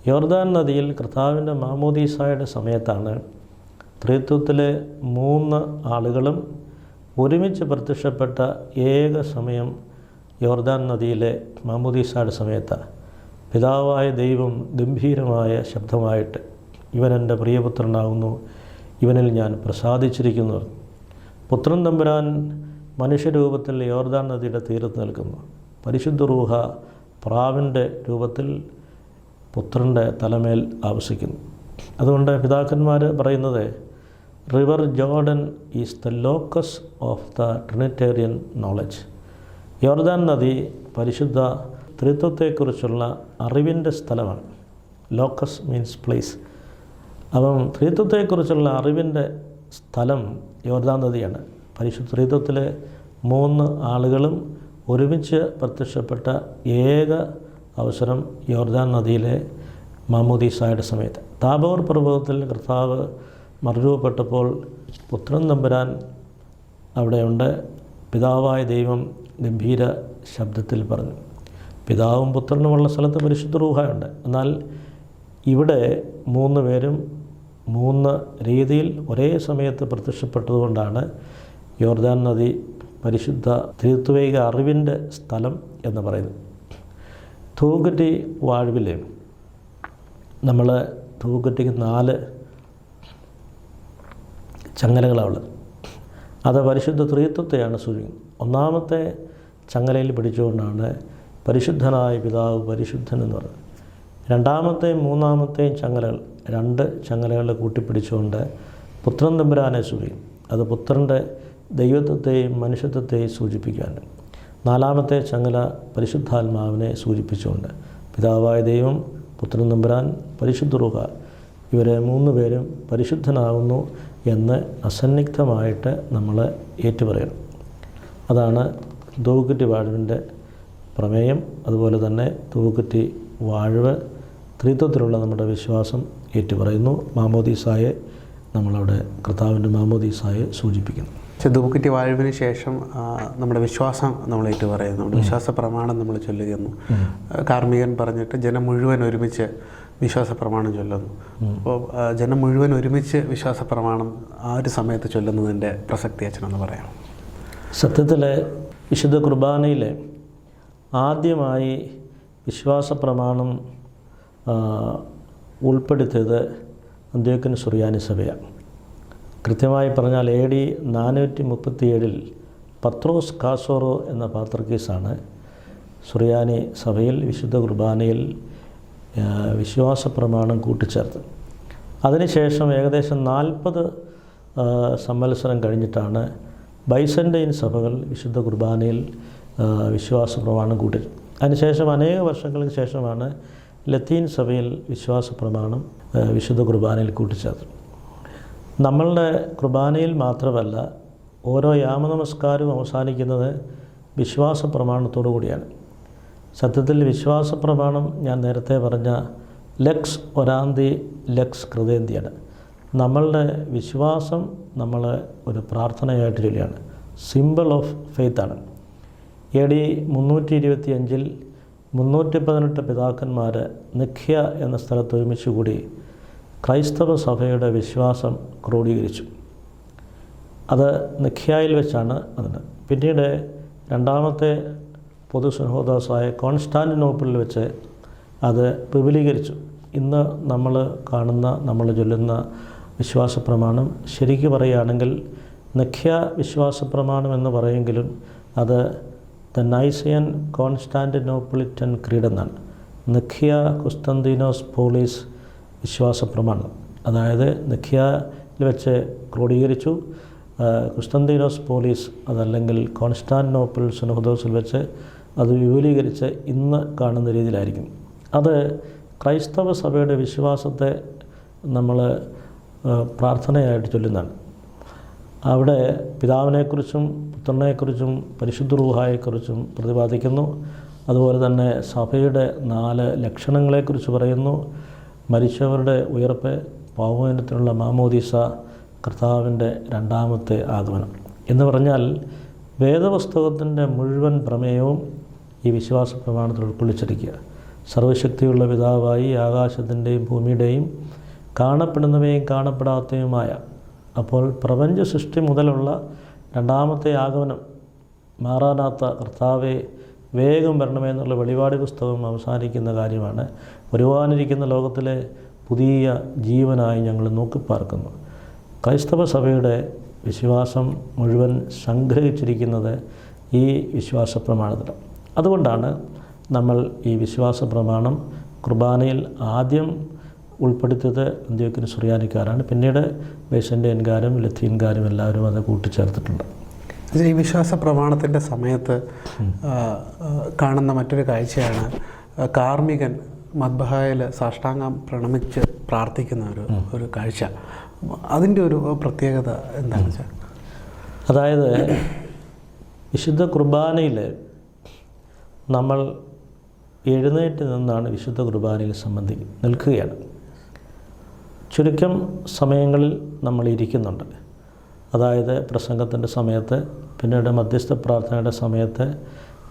യോർദാൻ നദിയിൽ കർത്താവിന്റെ മാമോദീസായുടെ സമയത്താണ് ത്രിത്വത്തിലെ മൂന്ന് ആളുകളും ഒരുമിച്ച് പ്രത്യക്ഷപ്പെട്ട ഏക സമയം യോർദാൻ നദിയിലെ മാമോദീസായുടെ സമയത്താണ് പിതാവായ ദൈവം ഗംഭീരമായ ശബ്ദമായിട്ട് ഇവൻ എന്റെ പ്രിയപുത്രനാകുന്നു ഇവനിൽ ഞാൻ പ്രസാദിച്ചിരിക്കുന്നു പുത്രൻ തമ്പുരാൻ മനുഷ്യരൂപത്തിൽ യോർദാൻ നദിയുടെ തീരത്ത് നിൽക്കുന്നു. പരിശുദ്ധ റൂഹ പ്രാവിന്റെ രൂപത്തിൽ പുത്രന്റെ തലമേൽ ആവശ്യിക്കുന്നു. അതുകൊണ്ട് പിതാക്കന്മാർ പറയുന്നത് river Jordan is the locus of the Trinitarian knowledge യോർദാൻ നദി പരിശുദ്ധ ത്രിത്വത്തെക്കുറിച്ചുള്ള അറിവിന്റെ സ്ഥലമാണ്. ലോക്കസ് മീൻസ് പ്ലേസ് അപ്പം ത്രിത്വത്തെക്കുറിച്ചുള്ള അറിവിന്റെ സ്ഥലം യോർദാൻ നദിയാണ്. പരിശുദ്ധ ത്രിത്വത്തിലെ മൂന്ന് ആളുകളും ഒരുമിച്ച് പ്രത്യക്ഷപ്പെട്ട ഏക അവസരം യോർദാൻ നദിയിലെ മാമോദീസായുടെ സമയത്ത്. താബോർ പർവതത്തിൽ കർത്താവ് മറുരൂപപ്പെട്ടപ്പോൾ പുത്രൻ തമ്പുരാൻ അവിടെയുണ്ട്. പിതാവായ ദൈവം ഗംഭീര ശബ്ദത്തിൽ പറഞ്ഞു പിതാവും പുത്രനുമുള്ള സ്ഥലത്ത് പരിശുദ്ധ റൂഹയുണ്ട്. എന്നാൽ ഇവിടെ മൂന്ന് പേരും മൂന്ന് രീതിയിൽ ഒരേ സമയത്ത് പ്രത്യക്ഷപ്പെട്ടതുകൊണ്ടാണ് യോർദാൻ നദി പരിശുദ്ധ തിരുത്തുവൈക അറിവിന്റെ സ്ഥലം എന്ന് പറയുന്നത്. തൂക്കുറ്റി വാഴ്വിൽ നമ്മൾ തൂക്കുറ്റിക്ക് നാല് ചങ്ങലകളാണ് അത് പരിശുദ്ധ ത്രിത്വത്തെയാണ് സൂചിക്കുന്നത് ഒന്നാമത്തെ ചങ്ങലയിൽ പിടിച്ചുകൊണ്ടാണ് പരിശുദ്ധനായ പിതാവ് പരിശുദ്ധൻ എന്ന് പറയുന്നത് രണ്ടാമത്തെയും മൂന്നാമത്തെയും ചങ്ങലകൾ രണ്ട് ചങ്ങലകളെ കൂട്ടിപ്പിടിച്ചുകൊണ്ട് പുത്രൻ തമ്പുരാനെ സൂചിക്കും അത് പുത്രന്റെ ദൈവത്വത്തെയും മനുഷ്യത്വത്തെയും സൂചിപ്പിക്കാനും നാലാമത്തെ ചങ്ങല പരിശുദ്ധാത്മാവിനെ സൂചിപ്പിച്ചുകൊണ്ട് പിതാവായ ദൈവം പുത്രൻ നമ്പുരാൻ പരിശുദ്ധ റുഹ ഇവരെ മൂന്ന് പേരും പരിശുദ്ധനാകുന്നു എന്ന് അസന്നിഗ്ധമായിട്ട് നമ്മൾ ഏറ്റുപറയണം അതാണ് തൂക്കുറ്റി വാഴവിന്റെ പ്രമേയം. അതുപോലെ തന്നെ തൂക്കുറ്റി വാഴവ് ത്രിത്വത്തിലുള്ള നമ്മുടെ വിശ്വാസം ഏറ്റുപറയുന്നു. മാമോദീസായെ നമ്മളവിടെ കർത്താവിന്റെ മാമോദീസായെ സൂചിപ്പിക്കുന്നു. പക്ഷേ ധൂക്കുറ്റി വാഴുവിന് ശേഷം നമ്മുടെ വിശ്വാസം നമ്മൾ ഏറ്റു പറയുന്നു. നമ്മുടെ വിശ്വാസ പ്രമാണം നമ്മൾ ചൊല്ലുകയെന്നു കാർമികൻ പറഞ്ഞിട്ട് ജനം മുഴുവൻ ഒരുമിച്ച് വിശ്വാസ പ്രമാണം ചൊല്ലുന്നു. അപ്പോൾ ജനം മുഴുവൻ ഒരുമിച്ച് വിശ്വാസ പ്രമാണം ആ ഒരു സമയത്ത് ചൊല്ലുന്നതിന്റെ പ്രസക്തി അച്ഛനെന്ന് പറയാം. സത്യത്തിൽ വിശുദ്ധ കുർബാനയിൽ ആദ്യമായി വിശ്വാസ പ്രമാണം ഉൾപ്പെടുത്തിയത് അന്ത്യോക്കൻ സുറിയാനി സഭയാണ്. കൃത്യമായി പറഞ്ഞാൽ എ ഡി നാനൂറ്റി മുപ്പത്തിയേഴിൽ പത്രോസ് കാസോറോ എന്ന പാത്രക്കീസാണ്. സുറിയാനി സഭയിൽ വിശുദ്ധ കുർബാനയിൽ വിശ്വാസ പ്രമാണം കൂട്ടിച്ചേർത്ത് അതിനുശേഷം ഏകദേശം നാൽപ്പത് സമ്മത്സരം കഴിഞ്ഞിട്ടാണ് ബൈസന്റെയിൻ സഭകൾ വിശുദ്ധ കുർബാനയിൽ വിശ്വാസ പ്രമാണം കൂട്ടി അതിനുശേഷം അനേക വർഷങ്ങൾക്ക് ശേഷമാണ് ലത്തീൻ സഭയിൽ വിശ്വാസ പ്രമാണം വിശുദ്ധ കുർബാനയിൽ കൂട്ടിച്ചേർത്തത്. നമ്മളുടെ കുർബാനയിൽ മാത്രമല്ല ഓരോ യാമനമസ്കാരവും അവസാനിക്കുന്നത് വിശ്വാസ പ്രമാണത്തോടു കൂടിയാണ്. സത്യത്തിൽ വിശ്വാസ പ്രമാണം ഞാൻ നേരത്തെ പറഞ്ഞ ലക്സ് ഒരാന്തി ലക്സ് കൃതേന്തിയാണ്. നമ്മളുടെ വിശ്വാസം നമ്മൾ ഒരു പ്രാർത്ഥനയായിട്ട് ചൊല്ലിയാണ് സിമ്പിൾ ഓഫ് ഫെയ്ത്താണ് എ ഡി മുന്നൂറ്റി ഇരുപത്തി അഞ്ചിൽ മുന്നൂറ്റി പതിനെട്ട് പിതാക്കന്മാർ നിഖ്യ എന്ന സ്ഥലത്ത് ഒരുമിച്ച് കൂടി ക്രൈസ്തവ സഭയുടെ വിശ്വാസം ക്രോഡീകരിച്ചു. അത് നിഖ്യായിൽ വെച്ചാണ് അതിന് പിന്നീട് രണ്ടാമത്തെ പൊതുസഹോദാസായ കോൺസ്റ്റാന്റിനോപ്പിളിൽ വെച്ച് അത് വിപുലീകരിച്ചു. ഇന്ന് നമ്മൾ കാണുന്ന നമ്മൾ ചൊല്ലുന്ന വിശ്വാസ പ്രമാണം ശരിക്കു പറയുകയാണെങ്കിൽ നിഖ്യ വിശ്വാസ പ്രമാണം എന്ന് പറയുമെങ്കിലും അത് ദ നൈസിയൻ കോൺസ്റ്റാന്റിനോപ്പിളിറ്റൻ ക്രീഡ് എന്നാണ്. കുസ്തന്തിനോസ് പോലീസ് വിശ്വാസ പ്രമാണം. അതായത് നിഖ്യയിൽ വെച്ച് ക്രോഡീകരിച്ചു. കുസ്തന്തീനോസ് പോലീസ് അതല്ലെങ്കിൽ കോൺസ്റ്റാന്റിനോപ്പിൾ സുനഹദോസിൽ വെച്ച് അത് വിപുലീകരിച്ച് ഇന്ന് കാണുന്ന രീതിയിലായിരിക്കും. അത് ക്രൈസ്തവ സഭയുടെ വിശ്വാസത്തെ നമ്മൾ പ്രാർത്ഥനയായിട്ട് ചൊല്ലുന്നതാണ്. അവിടെ പിതാവിനെക്കുറിച്ചും പുത്രനെക്കുറിച്ചും പരിശുദ്ധ റൂഹായെക്കുറിച്ചും പ്രതിപാദിക്കുന്നു. അതുപോലെ തന്നെ സഭയുടെ നാല് ലക്ഷണങ്ങളെക്കുറിച്ച് പറയുന്നു. മരിച്ചവരുടെ ഉയർപ്പ് പാവനത്തിനുള്ള മാമോദീസ കർത്താവിന്റെ രണ്ടാമത്തെ ആഗമനം. എന്ന് പറഞ്ഞാൽ വേദപുസ്തകത്തിന്റെ മുഴുവൻ പ്രമേയവും ഈ വിശ്വാസ പ്രമാണത്തിൽ ഉൾക്കൊള്ളിച്ചിരിക്കുക. സർവശക്തിയുള്ള പിതാവായി ആകാശത്തിന്റെയും ഭൂമിയുടെയും കാണപ്പെടുന്നവയും കാണപ്പെടാത്തവയുമായ അപ്പോൾ പ്രപഞ്ച സൃഷ്ടി മുതലുള്ള രണ്ടാമത്തെ ആഗമനം മാറാനാത്ത കർത്താവെ വേഗം വരണമെന്നുള്ള വെളിപാട് പുസ്തകം അവസാനിക്കുന്ന കാര്യമാണ് വരുവാനിരിക്കുന്ന ലോകത്തിലെ പുതിയ ജീവനായി ഞങ്ങൾ നോക്കിപ്പാർക്കുന്നു. ക്രൈസ്തവ സഭയുടെ വിശ്വാസം മുഴുവൻ സംഗ്രഹിച്ചിരിക്കുന്നത് ഈ വിശ്വാസ പ്രമാണത്തിലാണ്. അതുകൊണ്ടാണ് നമ്മൾ ഈ വിശ്വാസ പ്രമാണം കുർബാനയിൽ ആദ്യം ഉൾപ്പെടുത്തിയത് അന്ത്യോക്കിന് സുറിയാനിക്കാരാണ്. പിന്നീട് ബേസന്റെയൻകാരും ലത്തീൻകാരും എല്ലാവരും അത് കൂട്ടിച്ചേർത്തിട്ടുണ്ട്. ഈ വിശ്വാസ പ്രമാണത്തിന്റെ സമയത്ത് കാണുന്ന മറ്റൊരു കാഴ്ചയാണ് കാർമ്മികൻ കാർമികൻ മദ്ബഹായിൽ സാഷ്ടാംഗം പ്രണമിച്ച് പ്രാർത്ഥിക്കുന്ന ഒരു ഒരു കാഴ്ച. അതിന്റെ ഒരു പ്രത്യേകത എന്താണെന്ന് വെച്ചാൽ അതായത് വിശുദ്ധ കുർബാനയിൽ നമ്മൾ എഴുന്നേറ്റ് നിന്നാണ് വിശുദ്ധ കുർബാനയിൽ സംബന്ധി നിൽക്കുകയാണ്. ചുരുക്കം സമയങ്ങളിൽ നമ്മൾ ഇരിക്കുന്നുണ്ട്. അതായത് പ്രസംഗത്തിന്റെ സമയത്ത് പിന്നീട് മധ്യസ്ഥ പ്രാർത്ഥനയുടെ സമയത്ത്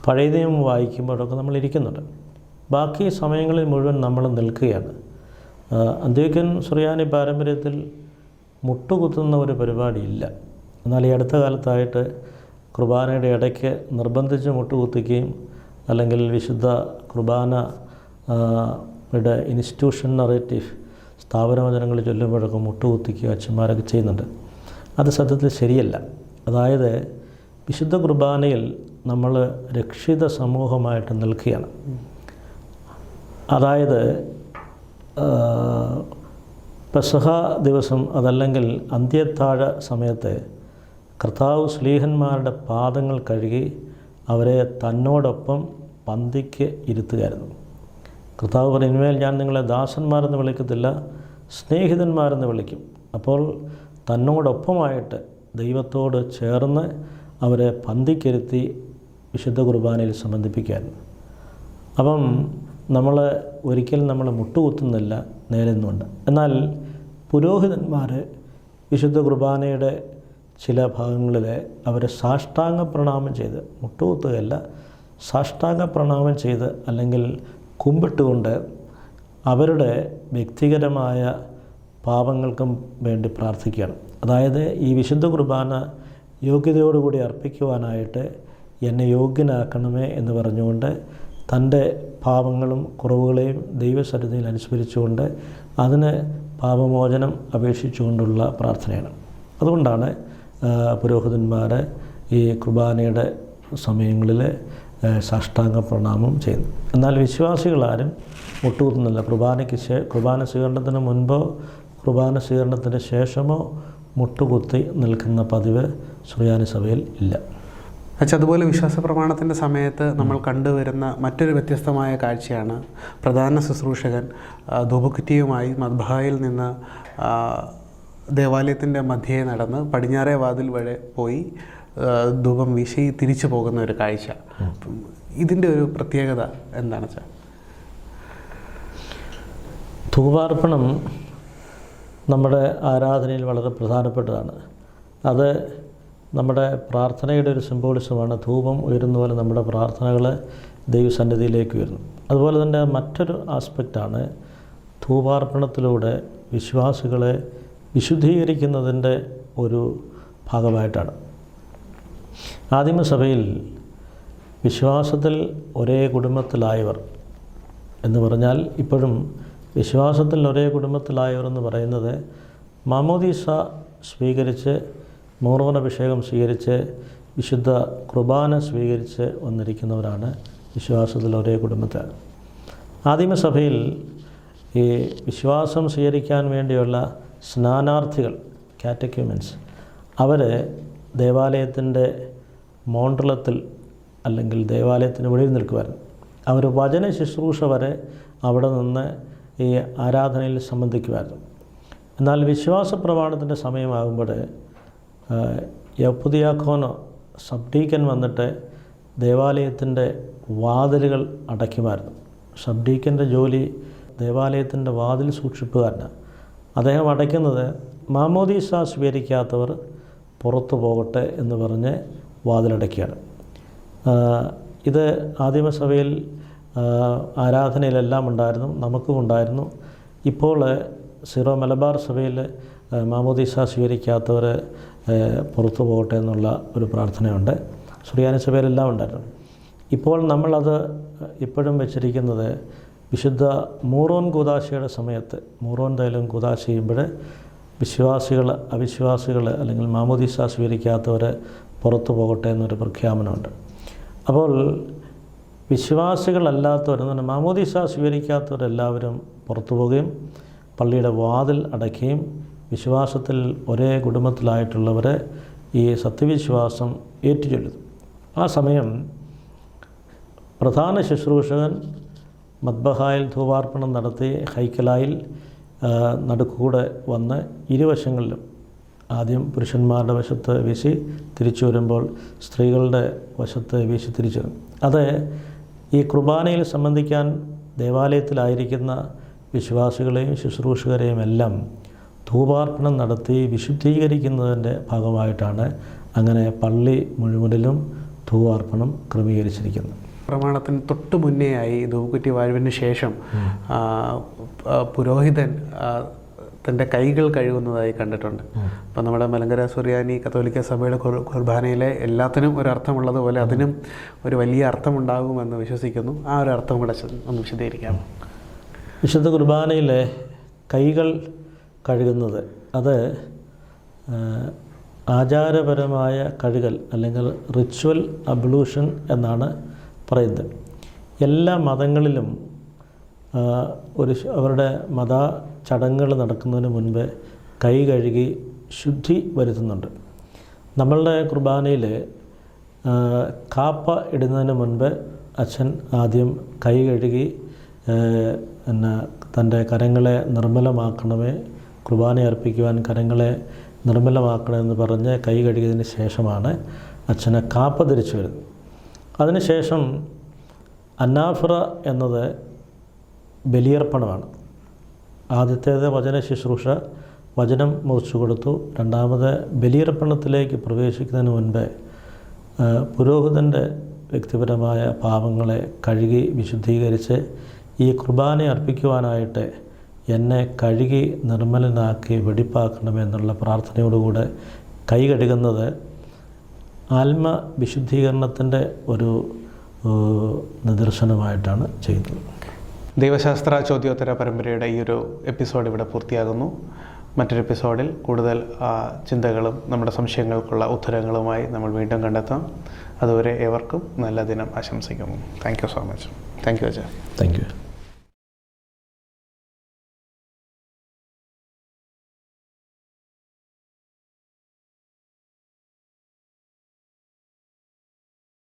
പഴയ നിയമം വായിക്കുമ്പോഴൊക്കെ നമ്മൾ ഇരിക്കുന്നുണ്ട്. ബാക്കി സമയങ്ങളിൽ മുഴുവൻ നമ്മൾ നിൽക്കുകയാണ്. അന്ത്യോക്യൻ സുറിയാനി പാരമ്പര്യത്തിൽ മുട്ടുകുത്തുന്ന ഒരു പരിപാടിയില്ല. എന്നാൽ ഈ അടുത്ത കാലത്തായിട്ട് കുർബാനയുടെ ഇടയ്ക്ക് നിർബന്ധിച്ച് മുട്ടുകുത്തിക്കുകയും അല്ലെങ്കിൽ വിശുദ്ധ കുർബാന യുടെ ഇൻസ്റ്റിറ്റ്യൂഷൻ നറേറ്റീവ് സ്ഥാപനവചനങ്ങൾ ചൊല്ലുമ്പോഴൊക്കെ മുട്ടുകുത്തിക്കുക അച്ഛന്മാരൊക്കെ ചെയ്യുന്നുണ്ട്. അത് സത്യത്തിൽ ശരിയല്ല. അതായത് വിശുദ്ധ കുർബാനയിൽ നമ്മൾ രക്ഷിത സമൂഹമായിട്ട് നിൽക്കുകയാണ്. അതായത് പെസഹ ദിവസം അതല്ലെങ്കിൽ അന്ത്യത്താഴ സമയത്ത് കർത്താവ് സ്ലീഹന്മാരുടെ പാദങ്ങൾ കഴുകി അവരെ തന്നോടൊപ്പം പന്തിക്ക് ഇരുത്തുകയായിരുന്നു. കർത്താവ് പറഞ്ഞു ഞാൻ നിങ്ങളെ ദാസന്മാരെന്ന് വിളിക്കത്തില്ല സ്നേഹിതന്മാരെന്ന് വിളിക്കും. അപ്പോൾ തന്നോടൊപ്പമായിട്ട് ദൈവത്തോട് ചേർന്ന് അവരെ പന്തിക്കിരുത്തി വിശുദ്ധ കുർബാനയിൽ സംബന്ധിപ്പിക്കുകയായിരുന്നു അപ്പം നമ്മൾ ഒരിക്കലും നമ്മൾ മുട്ടുകുത്തുന്നില്ല നേരുന്നുണ്ട്. എന്നാൽ പുരോഹിതന്മാർ വിശുദ്ധ കുർബാനയുടെ ചില ഭാഗങ്ങളിൽ അവർ സാഷ്ടാംഗ പ്രണാമം ചെയ്ത് മുട്ടുകുത്തുകയല്ല സാഷ്ടാംഗ പ്രണാമം ചെയ്ത് അല്ലെങ്കിൽ കുമ്പിട്ടുകൊണ്ട് അവരുടെ വ്യക്തിപരമായ പാപങ്ങൾക്കും വേണ്ടി പ്രാർത്ഥിക്കുകയാണ്. അതായത് ഈ വിശുദ്ധ കുർബാന യോഗ്യതയോടുകൂടി അർപ്പിക്കുവാനായിട്ട് എന്നെ യോഗ്യനാക്കണമേ എന്ന് പറഞ്ഞുകൊണ്ട് തന്റെ പാപങ്ങളും കുറവുകളെയും ദൈവസന്നിധിയിൽ അനുസ്മരിച്ചുകൊണ്ട് അതിന് പാപമോചനം അപേക്ഷിച്ചുകൊണ്ടുള്ള പ്രാർത്ഥനയാണ്. അതുകൊണ്ടാണ് പുരോഹിതന്മാർ ഈ കുർബാനയുടെ സമയങ്ങളിൽ സാഷ്ടാംഗ പ്രണാമം ചെയ്യുന്നു എന്നാൽ വിശ്വാസികളാരും മുട്ടുകുത്തുന്നില്ല. കുർബാനയ്ക്ക് ശേ കുർബാന സ്വീകരണത്തിന് മുൻപോ കുർബാന സ്വീകരണത്തിന് ശേഷമോ മുട്ടുകുത്തി നിൽക്കുന്ന പതിവ് സുറിയാനി സഭയിൽ ഇല്ല. അച്ഛാ അതുപോലെ വിശ്വാസ പ്രമാണത്തിന്റെ സമയത്ത് നമ്മൾ കണ്ടുവരുന്ന മറ്റൊരു വ്യത്യസ്തമായ കാഴ്ചയാണ് പ്രധാന ശുശ്രൂഷകൻ ആ, മദ്ഭായിൽ നിന്ന് ദേവാലയത്തിന്റെ മധ്യേ നടന്ന് പടിഞ്ഞാറേ വാതിൽ വഴി പോയി ധൂപം വീശി തിരിച്ചു പോകുന്ന ഒരു കാഴ്ച. ഇതിന്റെ ഒരു പ്രത്യേകത എന്താണ് വെച്ചാൽ ധൂപാർപ്പണം നമ്മുടെ ആരാധനയിൽ വളരെ പ്രധാനപ്പെട്ടതാണ്. അത് നമ്മുടെ പ്രാർത്ഥനയുടെ ഒരു സിംബോളിസമാണ് ധൂപം ഉയരുന്ന പോലെ നമ്മുടെ പ്രാർത്ഥനകൾ ദൈവസന്നിധിയിലേക്ക് ഉയരുന്നു. അതുപോലെ തന്നെ മറ്റൊരു ആസ്പെക്റ്റാണ് ധൂപാർപ്പണത്തിലൂടെ വിശ്വാസികളെ വിശുദ്ധീകരിക്കുന്നതിന്റെ ഒരു ഭാഗമായിട്ടാണ്. ആദിമസഭയിൽ വിശ്വാസത്തിൽ ഒരേ കുടുംബത്തിലായവർ എന്ന് പറഞ്ഞാൽ ഇപ്പോഴും വിശ്വാസത്തിൽ ഒരേ കുടുംബത്തിലായവർ എന്ന് പറയുന്നത് മാമോദീസ സ്വീകരിച്ച് മൂറോൻ അഭിഷേകം സ്വീകരിച്ച് വിശുദ്ധ കുർബാന സ്വീകരിച്ച് വന്നിരിക്കുന്നവരാണ് വിശ്വാസത്തിൽ ഒരേ കുടുംബത്തെ ആദിമസഭയിൽ ഈ വിശ്വാസം സ്വീകരിക്കാൻ വേണ്ടിയുള്ള സ്നാനാർത്ഥികൾ കാറ്റക്യൂമൻസ് അവർ ദേവാലയത്തിന്റെ മോണ്ടളത്തിൽ അല്ലെങ്കിൽ ദേവാലയത്തിന് വെളിയിൽ നിൽക്കുമായിരുന്നു അവർ വചന ശുശ്രൂഷ വരെ അവിടെ നിന്ന് ഈ ആരാധനയിൽ സംബന്ധിക്കുമായിരുന്നു എന്നാൽ വിശ്വാസ പ്രമാണത്തിന്റെ സമയമാകുമ്പോൾ യപ്പുതിയാഖോനോ സബ്ഡീക്കൻ വന്നിട്ട് ദേവാലയത്തിന്റെ വാതിലുകൾ അടയ്ക്കുമായിരുന്നു. സബ്ഡീക്കന്റെ ജോലി ദേവാലയത്തിന്റെ വാതിൽ സൂക്ഷിപ്പുകാരനാണ് അദ്ദേഹം അടയ്ക്കുന്നത് മാമോദീസ സ്വീകരിക്കാത്തവർ പുറത്തു പോകട്ടെ എന്ന് പറഞ്ഞ് വാതിലടയ്ക്കുകയാണ്. ഇത് ആദിമസഭയിൽ ആരാധനയിലെല്ലാം ഉണ്ടായിരുന്നു നമുക്കും ഉണ്ടായിരുന്നു. ഇപ്പോൾ സിറോ മലബാർ സഭയിൽ മാമോദീസ സ്വീകരിക്കാത്തവർ പുറത്തു പോകട്ടെ എന്നുള്ള ഒരു പ്രാർത്ഥനയുണ്ട്. സുറിയാനി സഭയിലെല്ലാം ഉണ്ടായിരുന്നു. ഇപ്പോൾ നമ്മളത് ഇപ്പോഴും വെച്ചിരിക്കുന്നത് വിശുദ്ധ മൂറോൻ കൂതാശയുടെ സമയത്ത് മൂറോൻ തൈലം കൂതാശ ചെയ്യുമ്പോൾ വിശ്വാസികൾ അവിശ്വാസികൾ അല്ലെങ്കിൽ മാമോദീസ സ്വീകരിക്കാത്തവർ പുറത്തു പോകട്ടെ എന്നൊരു പ്രഖ്യാപനമുണ്ട്. അപ്പോൾ വിശ്വാസികളല്ലാത്തവർ എന്ന് പറഞ്ഞാൽ മാമോദീസ സ്വീകരിക്കാത്തവരെല്ലാവരും പുറത്തു പോവുകയും പള്ളിയുടെ വാതിൽ അടയ്ക്കുകയും വിശ്വാസത്തിൽ ഒരേ കുടുംബത്തിലായിട്ടുള്ളവരെ ഈ സത്യവിശ്വാസം ഏറ്റുചൊല്ലുന്നു. ആ സമയം പ്രധാന ശുശ്രൂഷകൻ മദ്ബഹായിൽ ധൂപാർപ്പണം നടത്തി ഹൈക്കലായിൽ നടുക്കൂടെ വന്ന് ഇരുവശങ്ങളിലും ആദ്യം പുരുഷന്മാരുടെ വശത്ത് വീശി തിരിച്ചു വരുമ്പോൾ സ്ത്രീകളുടെ വശത്ത് വീശി തിരിച്ചു വരും അത് ഈ കുർബാനയിൽ സംബന്ധിക്കാൻ ദേവാലയത്തിലായിരിക്കുന്ന വിശ്വാസികളെയും ശുശ്രൂഷകരെയും എല്ലാം ധൂപാർപ്പണം നടത്തി വിശുദ്ധീകരിക്കുന്നതിന്റെ ഭാഗമായിട്ടാണ് അങ്ങനെ പള്ളി മുഴുവനിലും ധൂപാർപ്പണം ക്രമീകരിച്ചിരിക്കുന്നത്. പ്രമാണത്തിന് തൊട്ട് ആയി ധൂക്കുറ്റി വാഴുവിന് ശേഷം പുരോഹിതൻ തന്റെ കൈകൾ കഴുകുന്നതായി കണ്ടിട്ടുണ്ട്. അപ്പം നമ്മുടെ മലങ്കര സുറിയാനി കത്തോലിക്ക സഭയുടെ കുർബാനയിലെ എല്ലാത്തിനും ഒരു അർത്ഥമുള്ളതുപോലെ അതിനും ഒരു വലിയ അർത്ഥമുണ്ടാകുമെന്ന് വിശ്വസിക്കുന്നു. ആ ഒരു അർത്ഥം കൂടെ ഒന്ന് വിശദീകരിക്കാം. വിശുദ്ധ കുർബാനയിലെ കൈകൾ കഴുകുന്നത്. അത് ആചാരപരമായ കഴുകൽ അല്ലെങ്കിൽ റിച്വൽ അബ്ലൂഷൻ എന്നാണ് പറയുന്നത്. എല്ലാ മതങ്ങളിലും ഒരു അവരുടെ മത ചടങ്ങുകൾ നടക്കുന്നതിന് മുൻപ് കൈ കഴുകി ശുദ്ധി വരുത്തുന്നുണ്ട്. നമ്മളുടെ കുർബാനയിൽ കാപ്പ ഇടുന്നതിന് മുൻപ് അച്ഛൻ ആദ്യം കൈ കഴുകി പിന്നെ തന്റെ കരങ്ങളെ നിർമ്മലമാക്കണമേ കുർബാന അർപ്പിക്കുവാൻ കരങ്ങളെ നിർമ്മലമാക്കണമെന്ന് പറഞ്ഞ് കൈ കഴുകിയതിന് ശേഷമാണ് അച്ഛനെ കാപ്പ ധരിച്ചു വരുന്നത്. അതിനുശേഷം അന്നാഫ്ര എന്നത് ബലിയർപ്പണമാണ്. ആദ്യത്തേത് വചന ശുശ്രൂഷ വചനം മുറിച്ചു കൊടുത്തു. രണ്ടാമത് ബലിയർപ്പണത്തിലേക്ക് പ്രവേശിക്കുന്നതിന് മുൻപേ പുരോഹിതന്റെ വ്യക്തിപരമായ പാപങ്ങളെ കഴുകി വിശുദ്ധീകരിച്ച് ഈ കുർബാന അർപ്പിക്കുവാനായിട്ട് എന്നെ കഴുകി നിർമ്മലനാക്കി വെടിപ്പാക്കണമെന്നുള്ള പ്രാർത്ഥനയോടുകൂടെ കൈ കഴുകുന്നത് ആത്മ വിശുദ്ധീകരണത്തിന്റെ ഒരു നിദർശനമായിട്ടാണ് ചെയ്യുന്നത്. ദൈവശാസ്ത്ര ചോദ്യോത്തര പരമ്പരയുടെ ഈ ഒരു എപ്പിസോഡ് ഇവിടെ പൂർത്തിയാകുന്നു. മറ്റൊരു എപ്പിസോഡിൽ കൂടുതൽ ചിന്തകളും നമ്മുടെ സംശയങ്ങൾക്കുള്ള ഉത്തരങ്ങളുമായി നമ്മൾ വീണ്ടും കണ്ടെത്താം. അതുവരെ ഏവർക്കും നല്ല ദിനം ആശംസിക്കുന്നു. Thank you so much thank you Ajay. Thank you